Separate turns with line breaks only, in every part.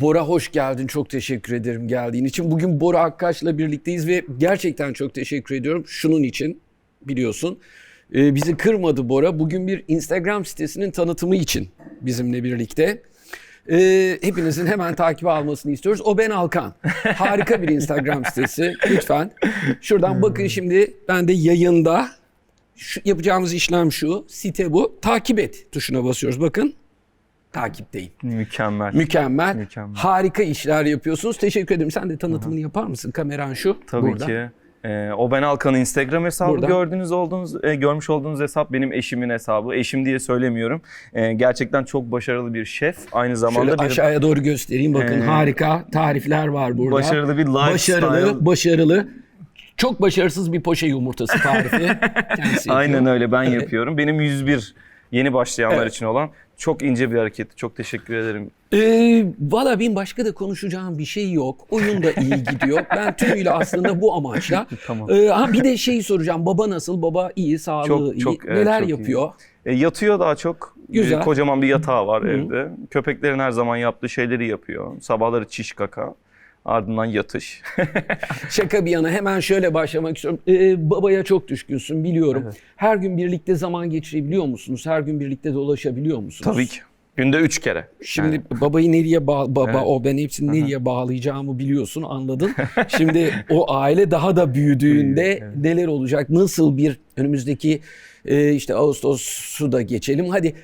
Bora hoş geldin. Çok teşekkür ederim geldiğin için. Bugün Bora Akkaş'la birlikteyiz ve gerçekten çok teşekkür ediyorum. Şunun için biliyorsun. e, bizi kırmadı Bora. Bugün bir Instagram sitesinin tanıtımı için bizimle birlikte. E, hepinizin hemen takibi almasını istiyoruz. O Ben Alkan. Harika bir Instagram sitesi. Lütfen. Şuradan bakın şimdi ben de yayında şu, yapacağımız işlem şu. Site bu. Takip et tuşuna basıyoruz. Bakın. Takipteyim.
Mükemmel.
Mükemmel.
Mükemmel.
Harika işler yapıyorsunuz. Teşekkür ederim. Sen de tanıtımını yapar mısın? Kameran şu.
Tabii
burada.
ki. Ee, o Ben Alkan'ın Instagram hesabı
Burada.
gördüğünüz olduğunuz e, görmüş olduğunuz hesap benim eşimin hesabı. Eşim diye söylemiyorum. Ee, gerçekten çok başarılı bir şef. Aynı zamanda
Şöyle
bir
aşağıya doğru göstereyim. Bakın
Ee,
harika tarifler var burada.
başarılı bir lifestyle.
Başarılı, başarılı. Çok başarısız bir poşe yumurtası tarifi.
Aynen öyle ben yapıyorum. Benim 101 yeni başlayanlar
Evet.
için olan çok ince bir hareket. Çok teşekkür ederim.
Ee, Valla benim başka da konuşacağım bir şey yok. Oyun da iyi gidiyor. Ben tümüyle aslında bu amaçla.
Tamam.
Ee, ha bir de şeyi soracağım. Baba nasıl? Baba iyi, sağlığı
Çok,
iyi.
çok, evet,
Neler
çok iyi.
yapıyor?
E, yatıyor daha çok.
Güzel.
E, kocaman bir yatağı var
Hı.
evde. Köpeklerin her zaman yaptığı şeyleri yapıyor. Sabahları çiş kaka. Ardından yatış.
Şaka bir yana hemen şöyle başlamak istiyorum. Ee, babaya çok düşkünsün biliyorum.
Evet.
Her gün birlikte zaman geçirebiliyor musunuz? Her gün birlikte dolaşabiliyor musunuz?
Tabii ki. Günde üç kere.
Şimdi
Yani
babayı nereye bağ baba
Evet.
o ben hepsini nereye bağlayacağımı biliyorsun anladın. Şimdi o aile daha da büyüdüğünde
evet.
neler olacak? Nasıl bir önümüzdeki e, işte Ağustos'u da geçelim. Hadi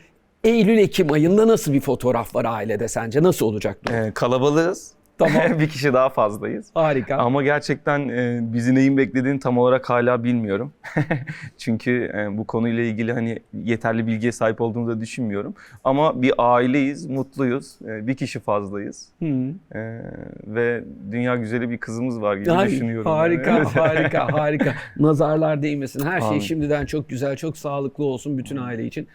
Eylül Ekim ayında nasıl bir fotoğraf var ailede sence? Nasıl olacak?
e, kalabalığız.
Tamam.
bir kişi daha fazlayız.
Harika.
Ama gerçekten e, bizi neyin beklediğini tam olarak hala bilmiyorum. Çünkü e, bu konuyla ilgili hani yeterli bilgiye sahip olduğumuzu da düşünmüyorum. Ama bir aileyiz, mutluyuz. E, bir kişi fazlayız.
Hı.
E, ve dünya güzeli bir kızımız var gibi
Ay,
düşünüyorum.
Harika,
Evet.
harika, harika. Nazarlar değmesin. Her şey şimdiden çok güzel, çok sağlıklı olsun bütün aile için.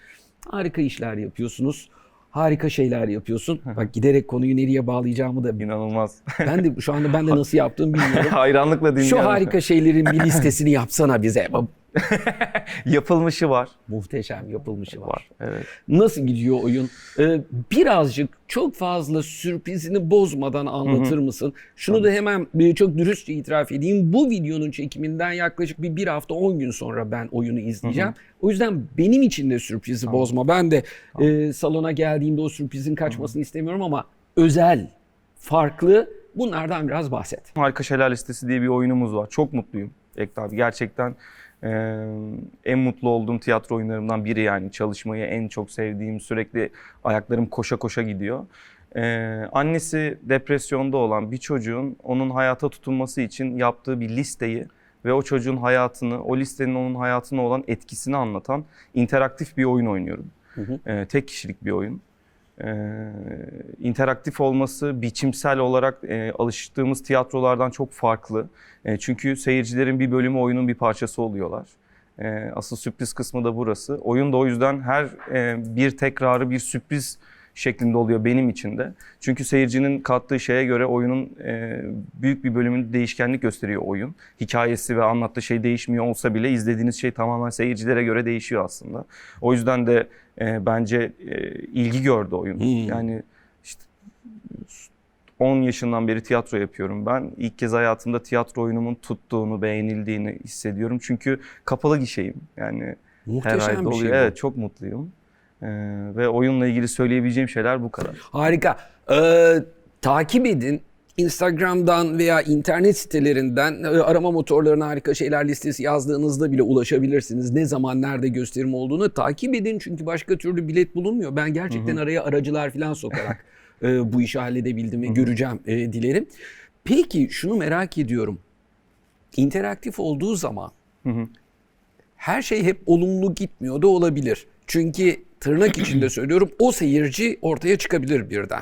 Harika işler yapıyorsunuz. Harika şeyler yapıyorsun. Bak giderek konuyu nereye bağlayacağımı da
İnanılmaz.
ben de şu anda ben de nasıl yaptığımı bilmiyorum.
Hayranlıkla dinliyorum.
Şu harika şeylerin bir listesini yapsana bize.
Yapılmışı var.
Muhteşem yapılmışı var.
Var. Evet.
Nasıl gidiyor oyun? Ee, birazcık çok fazla sürprizini bozmadan anlatır mısın? Şunu da hemen e, çok dürüstçe itiraf edeyim. Bu videonun çekiminden yaklaşık bir bir hafta 10 gün sonra ben oyunu izleyeceğim. O yüzden benim için de sürprizi bozma. Ben de e, salona geldiğimde o sürprizin kaçmasını istemiyorum ama özel, farklı bunlardan biraz bahset.
Harika Şeyler Listesi diye bir oyunumuz var. Çok mutluyum Ekta abi. Gerçekten e, en mutlu olduğum tiyatro oyunlarımdan biri yani. Çalışmayı en çok sevdiğim, sürekli ayaklarım koşa koşa gidiyor. E, annesi depresyonda olan bir çocuğun onun hayata tutunması için yaptığı bir listeyi ve o çocuğun hayatını, o listenin onun hayatına olan etkisini anlatan interaktif bir oyun oynuyorum.
Hı hı.
E, tek kişilik bir oyun. Ee, interaktif olması biçimsel olarak e, alıştığımız tiyatrolardan çok farklı. E, çünkü seyircilerin bir bölümü oyunun bir parçası oluyorlar. E, asıl sürpriz kısmı da burası. Oyun da o yüzden her e, bir tekrarı bir sürpriz şeklinde oluyor benim için de. Çünkü seyircinin kattığı şeye göre oyunun e, büyük bir bölümünde değişkenlik gösteriyor oyun. Hikayesi ve anlattığı şey değişmiyor olsa bile izlediğiniz şey tamamen seyircilere göre değişiyor aslında. O yüzden de e, bence e, ilgi gördü oyun.
Hmm.
Yani işte 10 yaşından beri tiyatro yapıyorum ben. İlk kez hayatımda tiyatro oyunumun tuttuğunu, beğenildiğini hissediyorum. Çünkü kapalı gişeyim. Yani her
Muhteşem
ayda
bir
oluyor.
şey bu.
Evet çok mutluyum. Ee, ve oyunla ilgili söyleyebileceğim şeyler bu kadar.
Harika. Ee, takip edin. Instagram'dan veya internet sitelerinden e, arama motorlarına harika şeyler listesi yazdığınızda bile ulaşabilirsiniz. Ne zaman nerede gösterim olduğunu takip edin çünkü başka türlü bilet bulunmuyor. Ben gerçekten araya aracılar falan sokarak e, bu işi halledebildim ve göreceğim e, dilerim. Peki şunu merak ediyorum. İnteraktif olduğu zaman her şey hep olumlu gitmiyor da olabilir. Çünkü tırnak içinde söylüyorum o seyirci ortaya çıkabilir birden.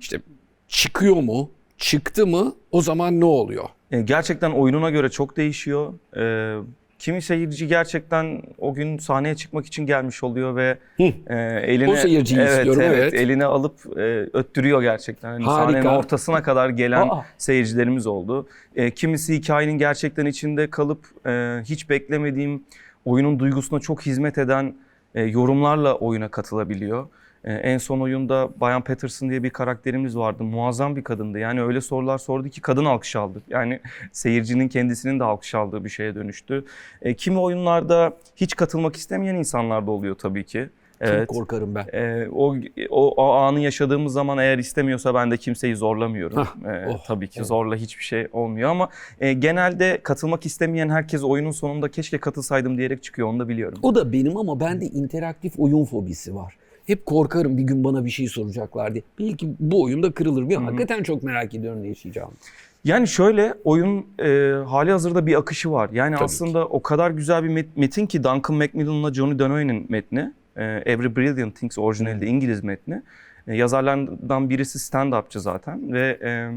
İşte çıkıyor mu? Çıktı mı? O zaman ne oluyor?
E, gerçekten oyununa göre çok değişiyor. E, kimi seyirci gerçekten o gün sahneye çıkmak için gelmiş oluyor ve
Hı.
e, eline
O seyirciyi
evet,
istiyorum,
evet,
evet.
eline alıp e, öttürüyor gerçekten. Hani
Harika.
sahnenin ortasına kadar gelen
Aa.
seyircilerimiz oldu. E, kimisi hikayenin gerçekten içinde kalıp e, hiç beklemediğim oyunun duygusuna çok hizmet eden e, yorumlarla oyuna katılabiliyor. E, en son oyunda Bayan Patterson diye bir karakterimiz vardı. Muazzam bir kadındı. Yani öyle sorular sordu ki kadın alkış aldı. Yani seyircinin kendisinin de alkış aldığı bir şeye dönüştü. E, kimi oyunlarda hiç katılmak istemeyen insanlar da oluyor tabii ki.
Çok korkarım ben.
Ee, o, o o anı yaşadığımız zaman eğer istemiyorsa ben de kimseyi zorlamıyorum.
Hah,
Ee,
oh,
tabii ki
oh.
zorla hiçbir şey olmuyor ama e, genelde katılmak istemeyen herkes oyunun sonunda keşke katılsaydım diyerek çıkıyor onu da biliyorum.
O da benim ama bende interaktif oyun fobisi var. Hep korkarım bir gün bana bir şey soracaklar diye. Belki bu oyunda kırılır mı? Hakikaten çok merak ediyorum ne yaşayacağım.
Yani şöyle oyun e, hali hazırda bir akışı var. Yani
Tabii
aslında o kadar güzel bir met- metin ki Duncan Macmillan'la Johnny Donohue'nin metni. E, Every Brilliant Things orijinalde İngiliz metni. E, yazarlardan birisi stand-upçı zaten ve e,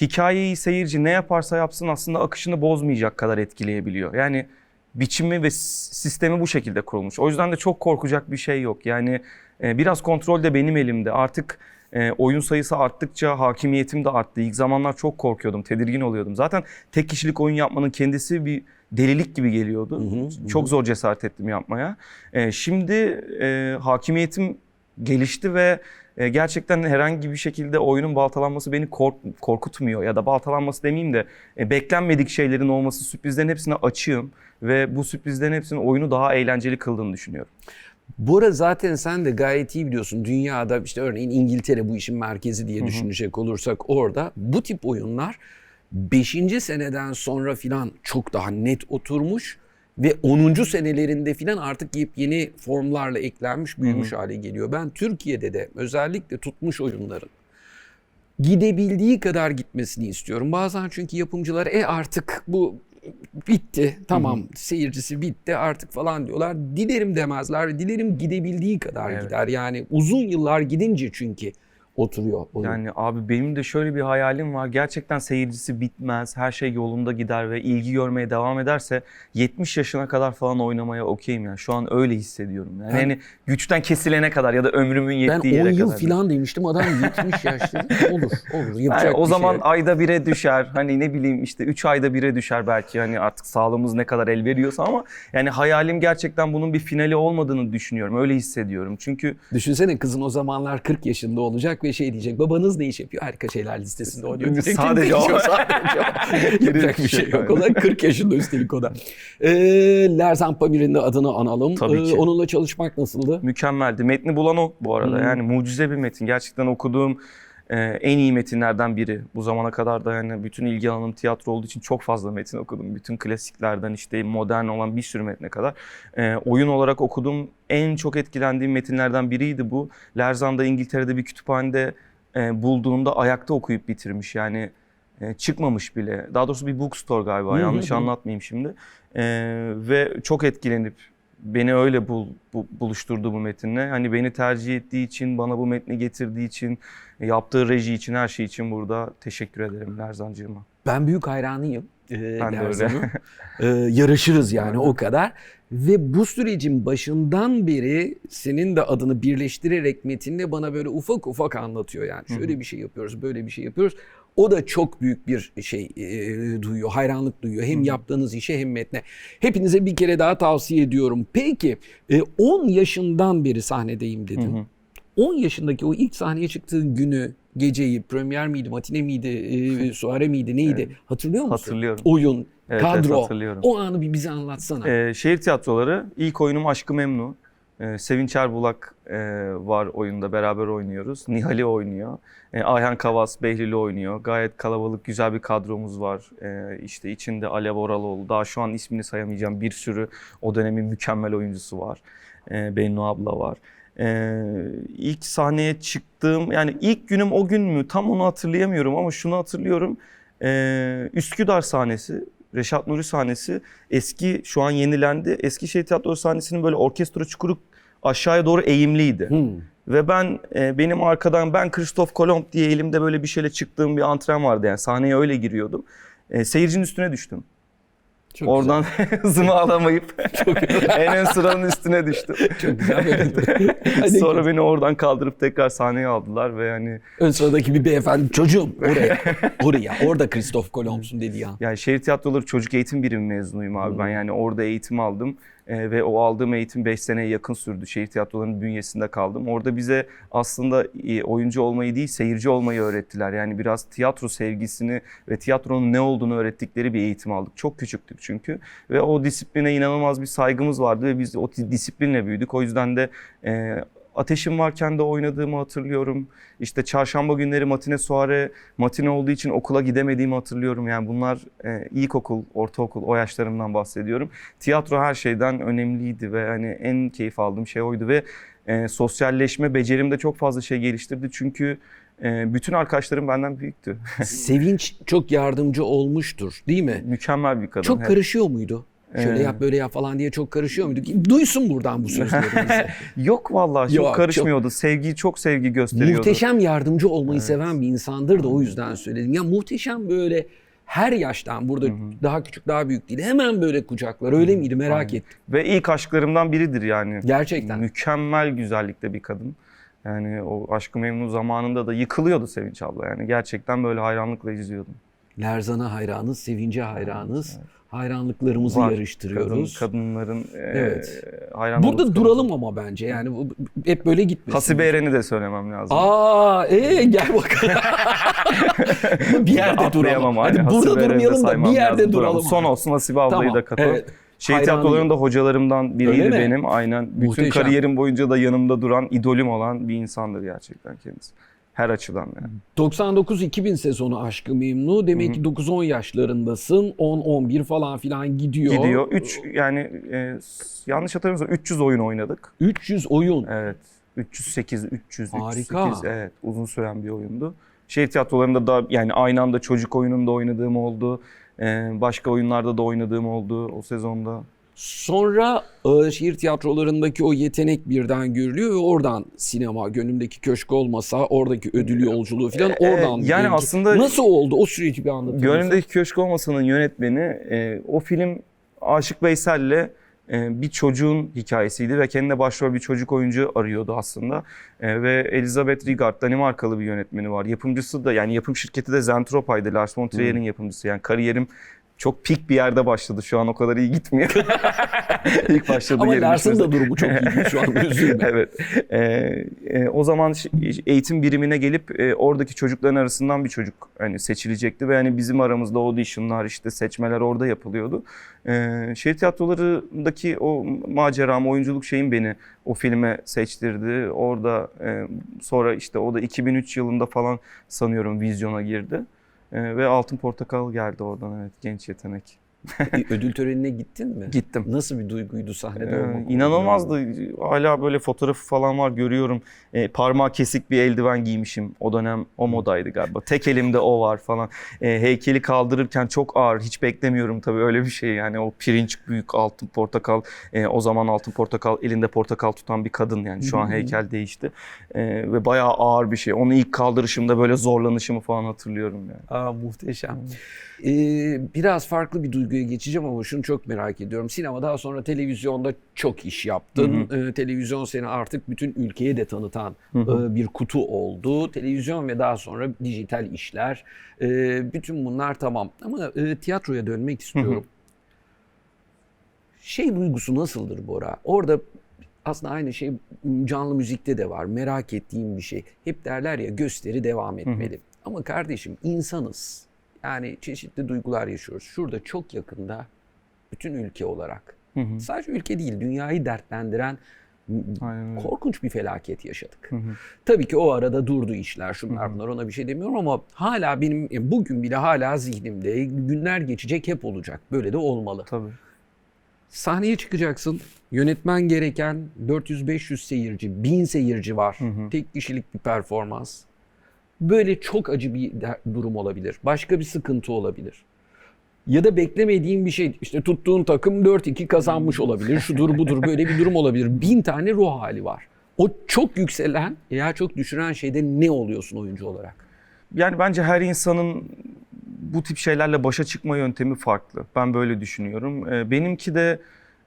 hikayeyi seyirci ne yaparsa yapsın aslında akışını bozmayacak kadar etkileyebiliyor. Yani biçimi ve sistemi bu şekilde kurulmuş. O yüzden de çok korkacak bir şey yok. Yani biraz kontrol de benim elimde. Artık e, oyun sayısı arttıkça hakimiyetim de arttı. İlk zamanlar çok korkuyordum, tedirgin oluyordum. Zaten tek kişilik oyun yapmanın kendisi bir delilik gibi geliyordu.
Hı hı,
Çok zor cesaret ettim yapmaya. E, şimdi e, hakimiyetim gelişti ve e, gerçekten herhangi bir şekilde oyunun baltalanması beni kork- korkutmuyor ya da baltalanması demeyeyim de e, beklenmedik şeylerin olması sürprizlerin hepsine açığım ve bu sürprizlerin hepsinin oyunu daha eğlenceli kıldığını düşünüyorum.
Arada zaten sen de gayet iyi biliyorsun. Dünyada işte örneğin İngiltere bu işin merkezi diye düşünecek olursak orada bu tip oyunlar 5. seneden sonra filan çok daha net oturmuş ve 10. senelerinde filan artık yepyeni formlarla eklenmiş, büyümüş hale geliyor. Ben Türkiye'de de özellikle tutmuş oyunların gidebildiği kadar gitmesini istiyorum. Bazen çünkü yapımcılar e artık bu bitti tamam seyircisi bitti artık falan diyorlar. Dilerim demezler dilerim gidebildiği kadar
Evet.
gider. Yani uzun yıllar gidince çünkü oturuyor oyun.
Yani abi benim de şöyle bir hayalim var. Gerçekten seyircisi bitmez, her şey yolunda gider ve ilgi görmeye devam ederse 70 yaşına kadar falan oynamaya okeyim yani. Şu an öyle hissediyorum. Yani
Ben-
hani güçten kesilene kadar ya da ömrümün
ben
yettiği
10
yere
yıl
kadar.
filan demiştim adam 70 yaş dedi. Olur olur yapacak
Yani o
bir
zaman
şey.
ayda bire düşer. Hani ne bileyim işte 3 ayda bire düşer belki. Hani artık sağlığımız ne kadar el veriyorsa ama yani hayalim gerçekten bunun bir finali olmadığını düşünüyorum. Öyle hissediyorum. Çünkü
Düşünsene kızın o zamanlar 40 yaşında olacak ve şey diyecek. Babanız ne iş yapıyor? Harika şeyler listesinde oynuyor. diyecek.
Sadece o.
sadece o. Yapacak bir şey yok. O da 40 yaşında üstelik o da. Ee, Lerzan Pamir'in de adını analım.
Tabii
Ee,
ki.
onunla çalışmak nasıldı?
mükemmeldi. Metni bulan o bu arada.
Hmm.
Yani mucize bir metin. Gerçekten okuduğum e, en iyi metinlerden biri. Bu zamana kadar da yani bütün ilgi alanım tiyatro olduğu için çok fazla metin okudum. Bütün klasiklerden işte modern olan bir sürü metne kadar. E, oyun olarak okuduğum en çok etkilendiğim metinlerden biriydi bu. Lerzan'da İngiltere'de bir kütüphanede e, bulduğumda ayakta okuyup bitirmiş. Yani e, çıkmamış bile. Daha doğrusu bir bookstore galiba. Yanlış anlatmayayım şimdi. E, ve çok etkilenip beni öyle bul, bu- buluşturdu bu metinle. Hani beni tercih ettiği için, bana bu metni getirdiği için, yaptığı reji için, her şey için burada teşekkür ederim Lerzancığıma.
Ben büyük hayranıyım. Ee,
Ben de öyle.
Ee, yarışırız yani o kadar. Ve bu sürecin başından beri senin de adını birleştirerek metinle bana böyle ufak ufak anlatıyor yani. Şöyle bir şey yapıyoruz, böyle bir şey yapıyoruz. O da çok büyük bir şey e, duyuyor, hayranlık duyuyor. Hem yaptığınız işe hem metne. Hepinize bir kere daha tavsiye ediyorum. Peki e, 10 yaşından beri sahnedeyim dedin.
Hı hı.
10 yaşındaki o ilk sahneye çıktığın günü, geceyi, premier miydi, matine miydi, e, suare miydi, neydi? Hatırlıyor musun?
Hatırlıyorum.
Oyun,
Evet, evet,
kadro.
hatırlıyorum.
o anı bir bize anlatsana.
Ee, şehir tiyatroları, ilk oyunum Aşkı Memnu. Ee, Sevinç Erbulak e, var oyunda, beraber oynuyoruz. Nihali oynuyor. Ee, Ayhan Kavas, Behlili oynuyor. Gayet kalabalık, güzel bir kadromuz var. Ee, işte içinde Alev Oraloğlu, daha şu an ismini sayamayacağım bir sürü o dönemin mükemmel oyuncusu var. Ee, Bennu abla var. Ee, ilk sahneye çıktığım, yani ilk günüm o gün mü tam onu hatırlayamıyorum ama şunu hatırlıyorum. Ee, Üsküdar sahnesi, Reşat Nuri sahnesi eski şu an yenilendi. Eskişehir Tiyatro sahnesinin böyle orkestra çukuru aşağıya doğru eğimliydi.
Hmm.
Ve ben e, benim arkadan ben Christoph Kolomb diye elimde böyle bir şeyle çıktığım bir antren vardı yani sahneye öyle giriyordum. E, seyircinin üstüne düştüm.
Çok
Oradan hızımı alamayıp en ön sıranın üstüne düştüm.
Çok güzel
Sonra beni oradan kaldırıp tekrar sahneye aldılar ve yani
Ön sıradaki bir beyefendi çocuğum oraya. oraya. Orada Christoph Kolomb'sun dedi ya.
Yani şehir tiyatroları çocuk eğitim birimi mezunuyum abi ben. Yani orada eğitim aldım. E, ve o aldığım eğitim 5 seneye yakın sürdü. Şehir tiyatrolarının bünyesinde kaldım. Orada bize aslında e, oyuncu olmayı değil seyirci olmayı öğrettiler. Yani biraz tiyatro sevgisini ve tiyatronun ne olduğunu öğrettikleri bir eğitim aldık. Çok küçüktük çünkü ve o disipline inanılmaz bir saygımız vardı ve biz o disiplinle büyüdük. O yüzden de e, Ateşim varken de oynadığımı hatırlıyorum. İşte çarşamba günleri matine suare, matine olduğu için okula gidemediğimi hatırlıyorum. Yani bunlar e, ilkokul, ortaokul o yaşlarımdan bahsediyorum. Tiyatro her şeyden önemliydi ve hani en keyif aldığım şey oydu ve e, sosyalleşme becerimde çok fazla şey geliştirdi. Çünkü e, bütün arkadaşlarım benden büyüktü.
Sevinç çok yardımcı olmuştur değil mi?
Mükemmel bir kadın.
Çok
Evet.
karışıyor muydu? Şöyle
Ee,
yap böyle yap falan diye çok karışıyor muydu? Duysun buradan bu sözlerimizi.
Yok vallahi
Yok,
çok karışmıyordu. Sevgi çok sevgi gösteriyordu.
muhteşem yardımcı olmayı seven bir insandır da o yüzden söyledim. Ya muhteşem böyle her yaştan burada daha küçük daha büyük değil. Hemen böyle kucaklar öyle miydi merak
Aynen.
ettim.
Ve ilk aşklarımdan biridir yani.
Gerçekten.
Mükemmel güzellikte bir kadın. Yani o Aşkı Memnu zamanında da yıkılıyordu Sevinç abla. Yani gerçekten böyle hayranlıkla izliyordum.
Lerzan'a hayranız, Sevinç'e hayranız. Hayranlıklarımızı
Var.
yarıştırıyoruz.
Kadın, kadınların
Evet.
e, hayran
Burada duralım ama bence yani hep böyle gitmesin.
Hasibe Eren'i de söylemem lazım.
Aa, ee, gel bakalım. bir yerde duralım. Hadi
hani.
burada
Hasibe
durmayalım da bir yerde
lazım.
duralım.
Son olsun Hasibe ablayı
Tamam,
da katalım.
evet.
Şehir
Hayranıyım.
tiyatrolarında hocalarımdan biriydi
Öyle mi?
benim. Aynen. Bütün
Muhteşem.
kariyerim boyunca da yanımda duran, idolüm olan bir insandır gerçekten kendisi. Her açıdan yani.
99-2000 sezonu Aşkı Memnu. Demek ki 9-10 yaşlarındasın. 10-11 falan filan gidiyor.
Gidiyor. 3 yani e, yanlış hatırlamıyorsam 300 oyun oynadık.
300 oyun.
Evet. 308, 300,
Harika.
308 evet uzun süren bir oyundu. Şehir tiyatrolarında da yani aynı anda çocuk oyununda oynadığım oldu. Ee, başka oyunlarda da oynadığım oldu o sezonda.
Sonra e, şehir tiyatrolarındaki o yetenek birden görülüyor ve oradan sinema gönlümdeki köşk olmasa oradaki ödül yolculuğu falan
Ee,
oradan.
yani
belki.
aslında-
nasıl oldu o süreci bir anlatır mısın?
Gönlümdeki Köşk Olmasa'nın yönetmeni e, o film Aşık Veysel'le e, bir çocuğun hikayesiydi ve kendine başrol bir çocuk oyuncu arıyordu aslında. E, ve Elizabeth Rigard, Danimarkalı bir yönetmeni var. Yapımcısı da yani yapım şirketi de Zentropa'ydı. Lars von Trier'in
Hmm.
yapımcısı. Yani kariyerim çok pik bir yerde başladı. Şu an o kadar iyi gitmiyor. İlk başladığı
Ama Lars'ın da durumu çok iyi şu an üzülme.
evet. Ee, e, o zaman eğitim birimine gelip e, oradaki çocukların arasından bir çocuk hani seçilecekti ve hani bizim aramızda auditionlar işte seçmeler orada yapılıyordu. Ee, şehir tiyatrolarındaki o maceram, oyunculuk şeyim beni o filme seçtirdi. Orada e, sonra işte o da 2003 yılında falan sanıyorum vizyona girdi. Ee, ve Altın Portakal geldi oradan evet genç yetenek.
Ödül törenine gittin mi?
Gittim.
Nasıl bir duyguydu sahnede
Ee,
olmak?
inanılmazdı. Hala böyle fotoğrafı falan var görüyorum. Ee, parmağı kesik bir eldiven giymişim. O dönem o modaydı galiba. Tek elimde o var falan. Ee, heykeli kaldırırken çok ağır. Hiç beklemiyorum tabii öyle bir şey. Yani o pirinç büyük altın portakal. Ee, o zaman altın portakal elinde portakal tutan bir kadın yani. Şu an heykel değişti. Ee, ve bayağı ağır bir şey. Onu ilk kaldırışımda böyle zorlanışımı falan hatırlıyorum yani.
Aa, muhteşem. Ee, biraz farklı bir duyguya geçeceğim ama şunu çok merak ediyorum. Sinema daha sonra televizyonda çok iş yaptın. Ee, televizyon seni artık bütün ülkeye de tanıtan e, bir kutu oldu. Televizyon ve daha sonra dijital işler. Ee, bütün bunlar tamam. Ama e, tiyatroya dönmek istiyorum. Şey duygusu nasıldır Bora? Orada aslında aynı şey canlı müzikte de var. Merak ettiğim bir şey. Hep derler ya gösteri devam etmeli. Ama kardeşim insanız. Yani çeşitli duygular yaşıyoruz. Şurada çok yakında bütün ülke olarak sadece ülke değil dünyayı dertlendiren
Aynen öyle.
korkunç bir felaket yaşadık. Tabii ki o arada durdu işler şunlar bunlar ona bir şey demiyorum ama hala benim bugün bile hala zihnimde günler geçecek hep olacak. Böyle de olmalı.
Tabii.
Sahneye çıkacaksın. Yönetmen gereken 400-500 seyirci, 1000 seyirci var. Tek kişilik bir performans. Böyle çok acı bir durum olabilir. Başka bir sıkıntı olabilir. Ya da beklemediğin bir şey. İşte tuttuğun takım 4-2 kazanmış olabilir. Şudur budur böyle bir durum olabilir. Bin tane ruh hali var. O çok yükselen veya çok düşüren şeyde ne oluyorsun oyuncu olarak?
Yani bence her insanın bu tip şeylerle başa çıkma yöntemi farklı. Ben böyle düşünüyorum. Ee, Benimki de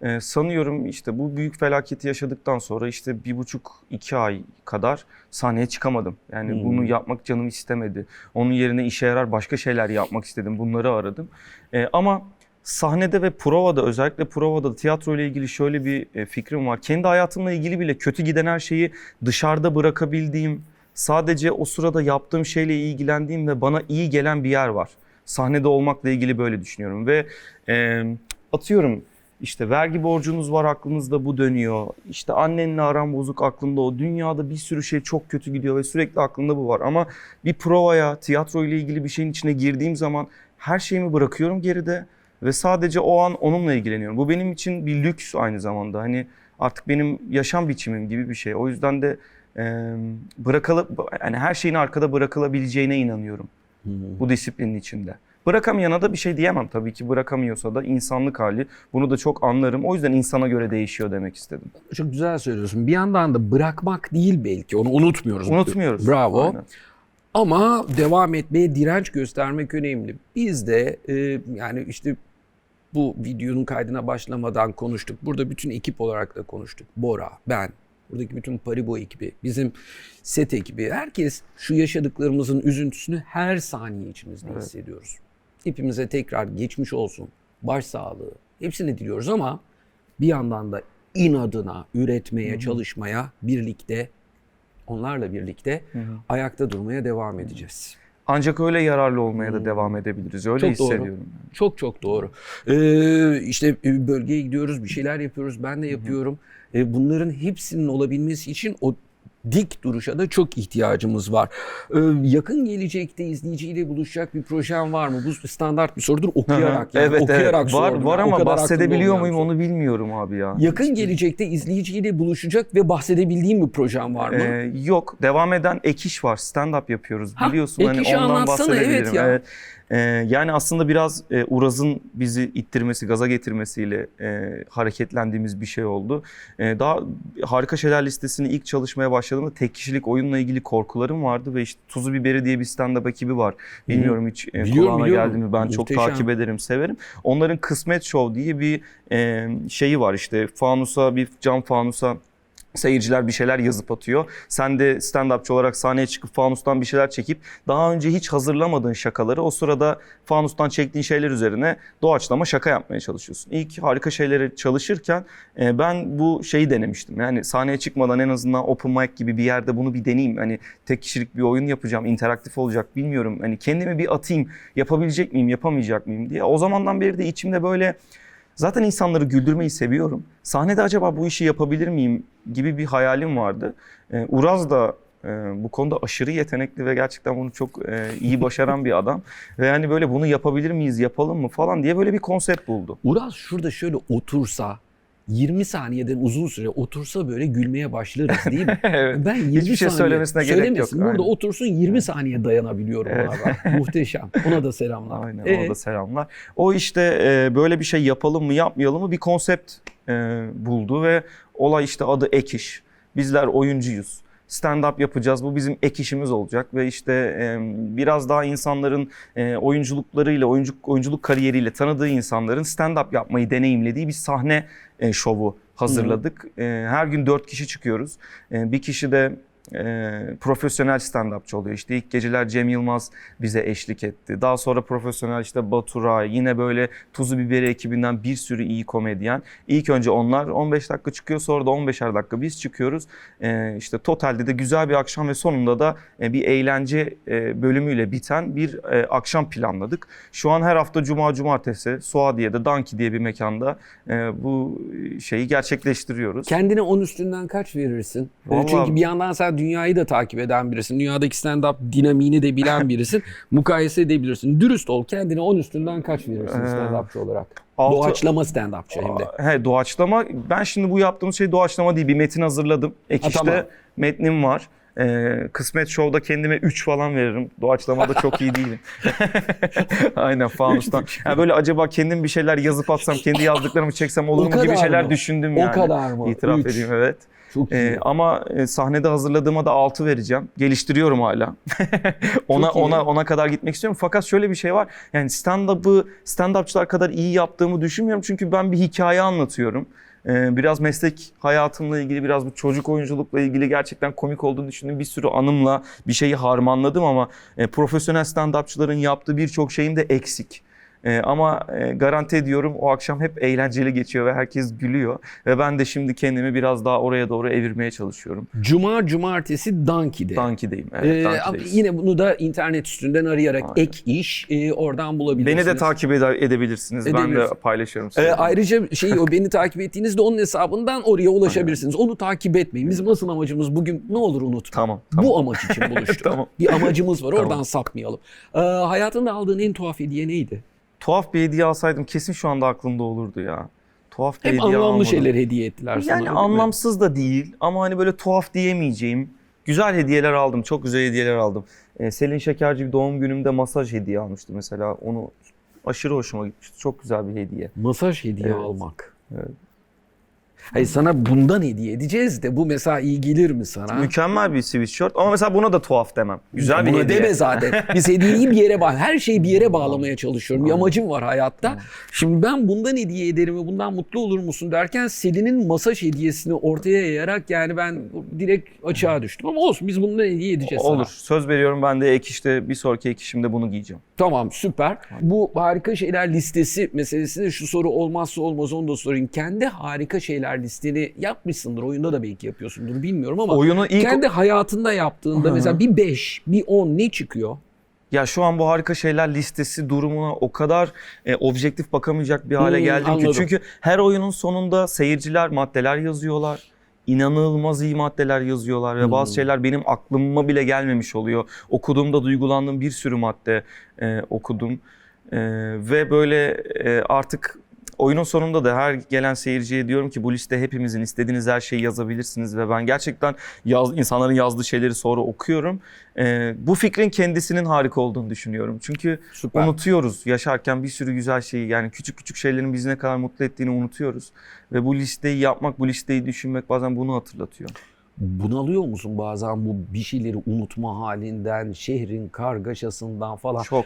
e, sanıyorum işte bu büyük felaketi yaşadıktan sonra işte bir buçuk iki ay kadar sahneye çıkamadım. Yani
Hmm.
bunu yapmak canım istemedi. Onun yerine işe yarar başka şeyler yapmak istedim. Bunları aradım. Ee, Ama sahnede ve provada özellikle provada tiyatro ile ilgili şöyle bir e, fikrim var. Kendi hayatımla ilgili bile kötü giden her şeyi dışarıda bırakabildiğim, sadece o sırada yaptığım şeyle ilgilendiğim ve bana iyi gelen bir yer var. Sahnede olmakla ilgili böyle düşünüyorum ve e, atıyorum işte vergi borcunuz var aklınızda bu dönüyor. İşte annenle aran bozuk aklında o. Dünyada bir sürü şey çok kötü gidiyor ve sürekli aklında bu var. Ama bir provaya, tiyatro ile ilgili bir şeyin içine girdiğim zaman her şeyimi bırakıyorum geride ve sadece o an onunla ilgileniyorum. Bu benim için bir lüks aynı zamanda. Hani artık benim yaşam biçimim gibi bir şey. O yüzden de e, bırakılı yani her şeyin arkada bırakılabileceğine inanıyorum bu disiplinin içinde. Bırakamayana da bir şey diyemem tabii ki bırakamıyorsa da insanlık hali. Bunu da çok anlarım. O yüzden insana göre değişiyor demek istedim.
Çok güzel söylüyorsun. Bir yandan da bırakmak değil belki. Onu unutmuyoruz.
Unutmuyoruz.
Bravo.
Aynen.
Ama devam etmeye direnç göstermek önemli. Biz de e, yani işte bu videonun kaydına başlamadan konuştuk. Burada bütün ekip olarak da konuştuk. Bora, ben, buradaki bütün Paribo ekibi, bizim set ekibi. Herkes şu yaşadıklarımızın üzüntüsünü her saniye içimizde
Evet.
hissediyoruz. Hepimize tekrar geçmiş olsun, başsağlığı hepsini diliyoruz ama bir yandan da inadına üretmeye, çalışmaya birlikte onlarla birlikte ayakta durmaya devam edeceğiz.
Ancak öyle yararlı olmaya da devam edebiliriz. Öyle.
Çok doğru.
hissediyorum.
Çok çok doğru. Ee, işte e, bölgeye gidiyoruz, bir şeyler yapıyoruz, ben de yapıyorum. Ee, bunların hepsinin olabilmesi için o dik duruşa da çok ihtiyacımız var. Ee, yakın gelecekte izleyiciyle buluşacak bir projem var mı? Bu standart bir sorudur. Okuyarak yani
evet
okuyarak
evet. Var var
Yani
ama bahsedebiliyor muyum onu bilmiyorum abi ya.
Yakın gelecekte izleyiciyle buluşacak ve bahsedebildiğim bir projem var mı?
Ee, yok. Devam eden ek iş var. Stand up yapıyoruz.
Ha,
Biliyorsun
ek
hani ondan
anlatsana, evet ya.
Ee, yani aslında biraz e, Uraz'ın bizi ittirmesi, gaza getirmesiyle e, hareketlendiğimiz bir şey oldu. E, daha Harika Şeyler listesini ilk çalışmaya başladığımda tek kişilik oyunla ilgili korkularım vardı ve işte Tuzu Biberi diye bir stand-up ekibi var. Bilmiyorum hiç e,
Biliyorum,
kulağına
biliyorum.
geldi mi? Ben çok
Muhteşem.
takip ederim, severim. Onların Kısmet Show diye bir e, şeyi var işte fanusa bir cam fanusa Seyirciler bir şeyler yazıp atıyor. Sen de stand-upçı olarak sahneye çıkıp fanustan bir şeyler çekip daha önce hiç hazırlamadığın şakaları o sırada fanustan çektiğin şeyler üzerine doğaçlama şaka yapmaya çalışıyorsun. İlk harika şeyleri çalışırken e, ben bu şeyi denemiştim. Yani sahneye çıkmadan en azından open mic gibi bir yerde bunu bir deneyeyim. Hani tek kişilik bir oyun yapacağım, interaktif olacak bilmiyorum. Hani kendimi bir atayım, yapabilecek miyim, yapamayacak mıyım diye. O zamandan beri de içimde böyle Zaten insanları güldürmeyi seviyorum. Sahnede acaba bu işi yapabilir miyim gibi bir hayalim vardı. Ee, Uraz da e, bu konuda aşırı yetenekli ve gerçekten bunu çok e, iyi başaran bir adam. Ve yani böyle bunu yapabilir miyiz, yapalım mı falan diye böyle bir konsept buldu.
Uraz şurada şöyle otursa 20 saniyeden uzun süre otursa böyle gülmeye başlarız değil mi?
evet.
Ben 20
Hiçbir şey
saniye
söylemesine gerek yok.
Burada
aynen.
otursun 20 saniye dayanabiliyorum
Evet.
ona. Muhteşem. Ona da selamlar.
Aynen
Ee,
ona da selamlar. O işte e, böyle bir şey yapalım mı yapmayalım mı bir konsept e, buldu ve olay işte adı ek iş. Bizler oyuncuyuz. Stand-up yapacağız. Bu bizim ek işimiz olacak ve işte e, biraz daha insanların e, oyunculuklarıyla, oyuncu, oyunculuk kariyeriyle tanıdığı insanların stand-up yapmayı deneyimlediği bir sahne e, şovu hazırladık. E, her gün dört kişi çıkıyoruz. E, bir kişi de e, profesyonel stand-upçı oluyor. İşte ilk geceler Cem Yılmaz bize eşlik etti. Daha sonra profesyonel işte Baturay, yine böyle Tuzu Biberi ekibinden bir sürü iyi komedyen. İlk önce onlar 15 dakika çıkıyor sonra da 15'er dakika biz çıkıyoruz. E, işte totalde de güzel bir akşam ve sonunda da e, bir eğlence e, bölümüyle biten bir e, akşam planladık. Şu an her hafta Cuma Cumartesi Suadiye'de Danki diye bir mekanda e, bu şeyi gerçekleştiriyoruz.
Kendine 10 üstünden kaç verirsin? Ee,
Vallahi-
Çünkü bir yandan sen dünyayı da takip eden birisin. Dünyadaki stand-up dinamiğini de bilen birisin. Mukayese edebilirsin. Dürüst ol. Kendine 10 üstünden kaç verirsin
Ee,
stand-upçı olarak?
altı-
Doğaçlama stand-upçı hem de.
He doğaçlama. Ben şimdi bu yaptığımız şey doğaçlama değil. Bir metin hazırladım. Ek işte
tamam.
metnim var. Ee, kısmet Show'da kendime 3 falan veririm. Doğaçlamada çok iyi değilim. Aynen fanustan. Yani böyle acaba kendim bir şeyler yazıp atsam, kendi yazdıklarımı çeksem olur
O
mu gibi şeyler
mı?
düşündüm
O
yani.
kadar mı?
İtiraf
Üç.
edeyim evet.
Çok iyi.
Ee, ama e, sahnede hazırladığıma da 6 vereceğim. Geliştiriyorum hala. ona
Çok iyi.
ona ona kadar gitmek istiyorum. Fakat şöyle bir şey var. Yani stand-up'ı stand-upçılar kadar iyi yaptığımı düşünmüyorum. Çünkü ben bir hikaye anlatıyorum. Ee, biraz meslek hayatımla ilgili, biraz bu çocuk oyunculukla ilgili gerçekten komik olduğunu düşündüğüm bir sürü anımla bir şeyi harmanladım ama e, profesyonel stand-upçıların yaptığı birçok şeyin de eksik. E, ama e, garanti ediyorum o akşam hep eğlenceli geçiyor ve herkes gülüyor. Ve ben de şimdi kendimi biraz daha oraya doğru evirmeye çalışıyorum.
Cuma cumartesi Danki'de.
Danki'deyim. Evet,
Ee,
Danki'deyiz.
yine bunu da internet üstünden arayarak
Aynen.
ek iş e, oradan bulabilirsiniz.
Beni de takip ede- edebilirsiniz. Ben de paylaşırım.
Ee, ayrıca şey o beni takip ettiğinizde onun hesabından oraya ulaşabilirsiniz. Onu takip etmeyin. Bizim asıl amacımız bugün ne olur unutma.
Tamam, tamam.
Bu amaç için buluştuk.
Tamam.
Bir amacımız var. Oradan
Tamam.
sapmayalım. Ee, hayatında aldığın en tuhaf hediye neydi?
Tuhaf bir hediye alsaydım kesin şu anda aklımda olurdu ya. Tuhaf bir
Hep
hediye
anlamlı
almadım.
şeyler hediye ettiler sana.
Yani
öyle mi?
anlamsız da değil ama hani böyle tuhaf diyemeyeceğim. Güzel hediyeler aldım. Çok güzel hediyeler aldım. Ee, Selin Şekerci bir doğum günümde masaj hediye almıştı mesela. Onu aşırı hoşuma gitmişti. Çok güzel bir hediye.
Masaj hediye
Evet.
almak.
Evet.
Hayır sana bundan hediye edeceğiz de bu mesela iyi gelir mi sana?
Mükemmel bir sweatshirt ama mesela buna da tuhaf demem. Güzel bir
Buna
hediye.
deme zaten. Biz hediyeyi bir yere bağ, her şeyi bir yere bağlamaya çalışıyorum. Bir amacım var hayatta. Şimdi ben bundan hediye ederim ve bundan mutlu olur musun derken Selin'in masaj hediyesini ortaya yayarak yani ben direkt açığa düştüm. Ama olsun biz bundan hediye edeceğiz sana.
Olur. Söz veriyorum ben de ek işte bir sonraki ek işimde bunu giyeceğim.
Tamam süper. Bu harika şeyler listesi meselesinde şu soru olmazsa olmaz onu da sorayım. Kendi harika şeyler listeni yapmışsındır. Oyunda da belki yapıyorsundur bilmiyorum ama
Oyunu ilk
kendi hayatında yaptığında
Hı hı.
mesela bir 5, bir 10 ne çıkıyor?
Ya şu an bu harika şeyler listesi durumuna o kadar e, objektif bakamayacak bir hale
Hmm,
geldim
anladım.
ki. Çünkü her oyunun sonunda seyirciler maddeler yazıyorlar. İnanılmaz iyi maddeler yazıyorlar ve bazı
Hmm.
şeyler benim aklıma bile gelmemiş oluyor. Okuduğumda duygulandığım bir sürü madde e, okudum. E, ve böyle e, artık oyunun sonunda da her gelen seyirciye diyorum ki bu liste hepimizin istediğiniz her şeyi yazabilirsiniz ve ben gerçekten yaz, insanların yazdığı şeyleri sonra okuyorum. E, bu fikrin kendisinin harika olduğunu düşünüyorum. Çünkü
Süper.
unutuyoruz yaşarken bir sürü güzel şeyi yani küçük küçük şeylerin bizi ne kadar mutlu ettiğini unutuyoruz. Ve bu listeyi yapmak, bu listeyi düşünmek bazen bunu hatırlatıyor.
Bunalıyor musun bazen bu bir şeyleri unutma halinden, şehrin kargaşasından falan?
Çok.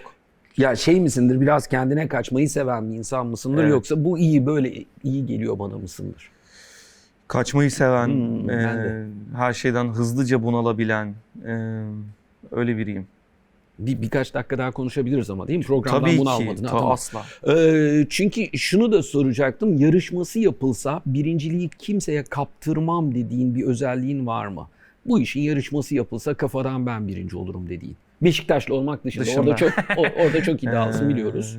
Ya şey misindir biraz kendine kaçmayı seven bir insan mısındır
Evet.
yoksa bu iyi böyle iyi geliyor bana mısındır?
Kaçmayı seven,
Hmm,
e, her şeyden hızlıca bunalabilen e, öyle biriyim.
Bir, birkaç dakika daha konuşabiliriz ama değil mi? Programdan
Tabii
bunu
ki.
almadın. ha,
ta-
tamam.
asla.
Ee, çünkü şunu da soracaktım. Yarışması yapılsa birinciliği kimseye kaptırmam dediğin bir özelliğin var mı? Bu işin yarışması yapılsa kafadan ben birinci olurum dediğin. Beşiktaşlı olmak dışında,
Dışında.
orada çok orada çok iddialısın
Ee,
biliyoruz.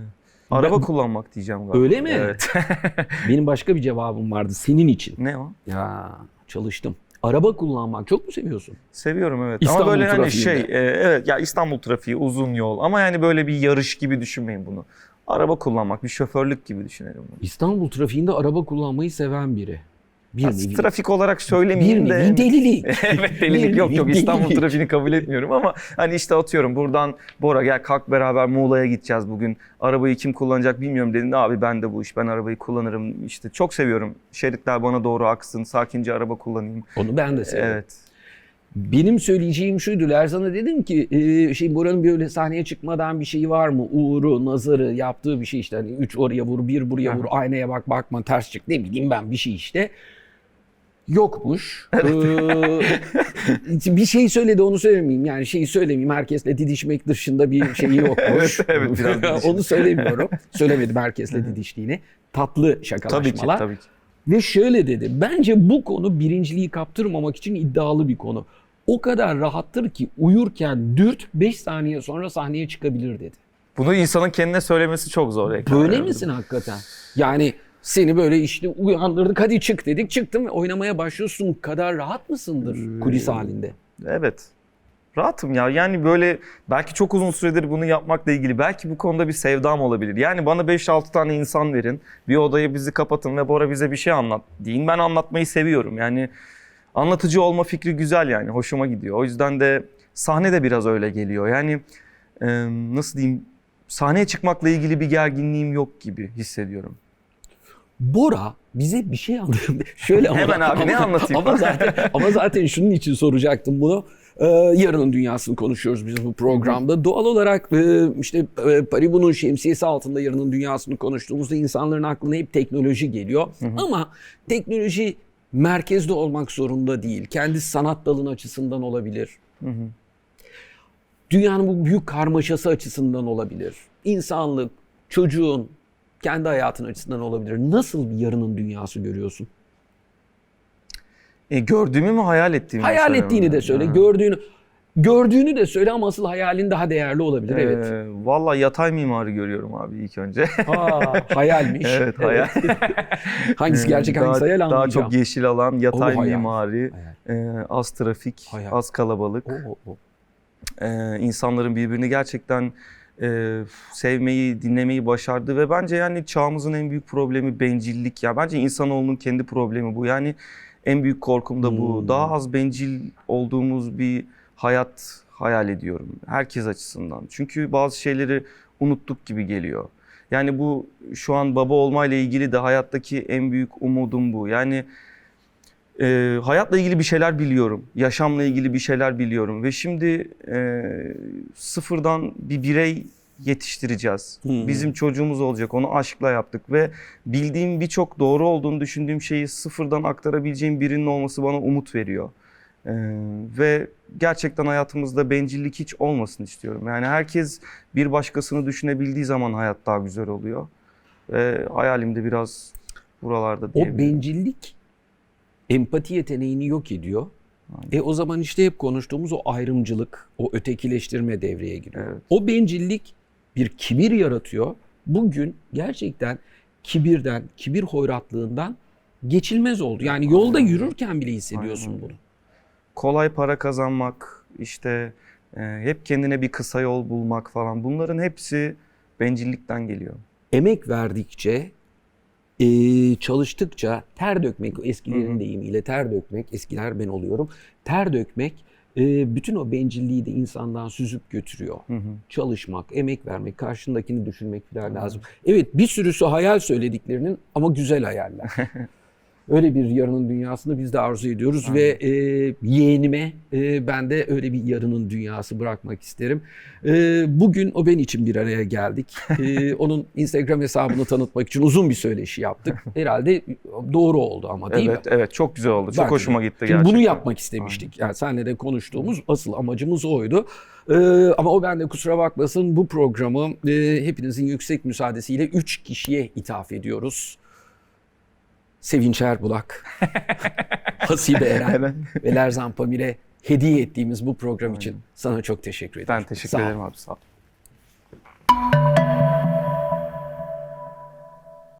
Araba
Ben-
kullanmak diyeceğim galiba.
Öyle mi?
Evet.
Benim başka bir cevabım vardı senin için.
ne o?
Ya çalıştım. Araba kullanmak çok mu seviyorsun?
Seviyorum evet.
İstanbul
ama böyle hani şey, e, evet ya İstanbul trafiği uzun yol ama yani böyle bir yarış gibi düşünmeyin bunu. Araba kullanmak, bir şoförlük gibi düşünelim bunu.
İstanbul trafiğinde araba kullanmayı seven biri. Bir nevi,
trafik olarak
bir
söylemeyeyim de.
nevi delilik.
evet
Bir
delilik yok yok İstanbul
delilik.
trafiğini kabul etmiyorum ama hani işte atıyorum buradan Bora gel kalk beraber Muğla'ya gideceğiz bugün. Arabayı kim kullanacak bilmiyorum dedin. Abi ben de bu iş ben arabayı kullanırım işte çok seviyorum. Şeritler bana doğru aksın sakince araba kullanayım.
Onu ben de severim.
Evet.
Benim söyleyeceğim şuydu. Lerzan'a dedim ki e, şey Bora'nın böyle sahneye çıkmadan bir şeyi var mı? Uğuru, nazarı yaptığı bir şey işte. Hani üç oraya vur, bir buraya vur, aynaya bak bakma ters çık. Ne bileyim ben bir şey işte. Yokmuş. Ee, bir şey söyledi onu söylemeyeyim. Yani şeyi söylemeyeyim. Herkesle didişmek dışında bir şeyi yokmuş.
Evet, evet, biraz
onu söylemiyorum. Söylemedim herkesle didiştiğini. Tatlı şakalaşmalar.
Tabii ki tabii ki.
Ve şöyle dedi. Bence bu konu birinciliği kaptırmamak için iddialı bir konu. O kadar rahattır ki uyurken dürt 5 saniye sonra sahneye çıkabilir dedi.
Bunu insanın kendine söylemesi çok zor.
Böyle misin hakikaten? Yani seni böyle işte uyandırdık hadi çık dedik çıktın ve oynamaya başlıyorsun kadar rahat mısındır kulis halinde?
Evet. Rahatım ya. Yani böyle belki çok uzun süredir bunu yapmakla ilgili belki bu konuda bir sevdam olabilir. Yani bana 5-6 tane insan verin. Bir odaya bizi kapatın ve Bora bize bir şey anlat deyin. Ben anlatmayı seviyorum. Yani anlatıcı olma fikri güzel yani. Hoşuma gidiyor. O yüzden de sahne de biraz öyle geliyor. Yani nasıl diyeyim sahneye çıkmakla ilgili bir gerginliğim yok gibi hissediyorum.
Bora bize bir şey anlatıyor. Şöyle ama,
Hemen abi, ne
ama-
anlatayım?
Ama zaten, ama zaten şunun için soracaktım bunu. Ee, yarının dünyasını konuşuyoruz biz bu programda. Doğal olarak e, işte e, Paribu'nun şemsiyesi altında yarının dünyasını konuştuğumuzda insanların aklına hep teknoloji geliyor. Ama teknoloji merkezde olmak zorunda değil. Kendi sanat dalın açısından olabilir. Dünyanın bu büyük karmaşası açısından olabilir. İnsanlık, çocuğun, kendi hayatın açısından olabilir. Nasıl bir yarının dünyası görüyorsun?
E, gördüğümü mü hayal ettiğimi mi
Hayal ettiğini
ben?
de söyle,
Ha.
gördüğünü gördüğünü de söyle ama asıl hayalin daha değerli olabilir. Evet.
Ee, Valla yatay mimarı görüyorum abi ilk önce.
Aa, hayalmiş.
evet hayal.
hangisi gerçek
Daha-
hangisi hayal
Daha
anlayacağım.
çok yeşil alan, yatay
O hayal.
mimari,
Hayal.
e, az trafik,
Hayal.
az kalabalık.
O, o, o.
e, insanların birbirini gerçekten e, sevmeyi, dinlemeyi başardı ve bence yani çağımızın en büyük problemi bencillik ya. Bence insanoğlunun kendi problemi bu. Yani en büyük korkum da bu.
Hmm.
Daha az bencil olduğumuz bir hayat hayal ediyorum herkes açısından. Çünkü bazı şeyleri unuttuk gibi geliyor. Yani bu şu an baba olmayla ilgili de hayattaki en büyük umudum bu. Yani e, hayatla ilgili bir şeyler biliyorum. Yaşamla ilgili bir şeyler biliyorum. Ve şimdi e, sıfırdan bir birey yetiştireceğiz.
Hmm.
Bizim çocuğumuz olacak. Onu aşkla yaptık ve bildiğim birçok doğru olduğunu düşündüğüm şeyi sıfırdan aktarabileceğim birinin olması bana umut veriyor. E, ve gerçekten hayatımızda bencillik hiç olmasın istiyorum. Yani herkes bir başkasını düşünebildiği zaman hayat daha güzel oluyor. Ve hayalim de biraz buralarda
O
diyebilirim.
bencillik empati yeteneğini yok ediyor. E o zaman işte hep konuştuğumuz o ayrımcılık, o ötekileştirme devreye giriyor.
Evet.
O bencillik bir kibir yaratıyor. Bugün gerçekten kibirden, kibir hoyratlığından geçilmez oldu. Yani yolda
Aynen.
yürürken bile hissediyorsun
Aynen
bunu.
kolay para kazanmak, işte e, hep kendine bir kısa yol bulmak falan bunların hepsi bencillikten geliyor.
Emek verdikçe, e, çalıştıkça ter dökmek, eskilerin deyimiyle ter dökmek, eskiler ben oluyorum. Ter dökmek e, bütün o bencilliği de insandan süzüp götürüyor.
Hı hı.
çalışmak, emek vermek, karşındakini düşünmek falan lazım. Evet bir sürüsü hayal söylediklerinin ama güzel hayaller. öyle bir yarının dünyasını biz de arzu ediyoruz ve e, yeğenime e, ben de öyle bir yarının dünyası bırakmak isterim. E, bugün o ben için bir araya geldik. E, onun Instagram hesabını tanıtmak için uzun bir söyleşi yaptık. Herhalde doğru oldu ama değil mi?
Evet, evet çok güzel oldu. Çok
Bence
hoşuma
de.
gitti gerçekten.
bunu yapmak istemiştik. Yani senle de konuştuğumuz asıl amacımız oydu. Ee, ama o bende kusura bakmasın bu programı e, hepinizin yüksek müsaadesiyle 3 kişiye ithaf ediyoruz. Sevinç Erbulak, Hasibe Eren ve Lerzan Pamir'e hediye ettiğimiz bu program için sana çok teşekkür ederim.
Ben teşekkür
Sağ
ederim abi sağ ol.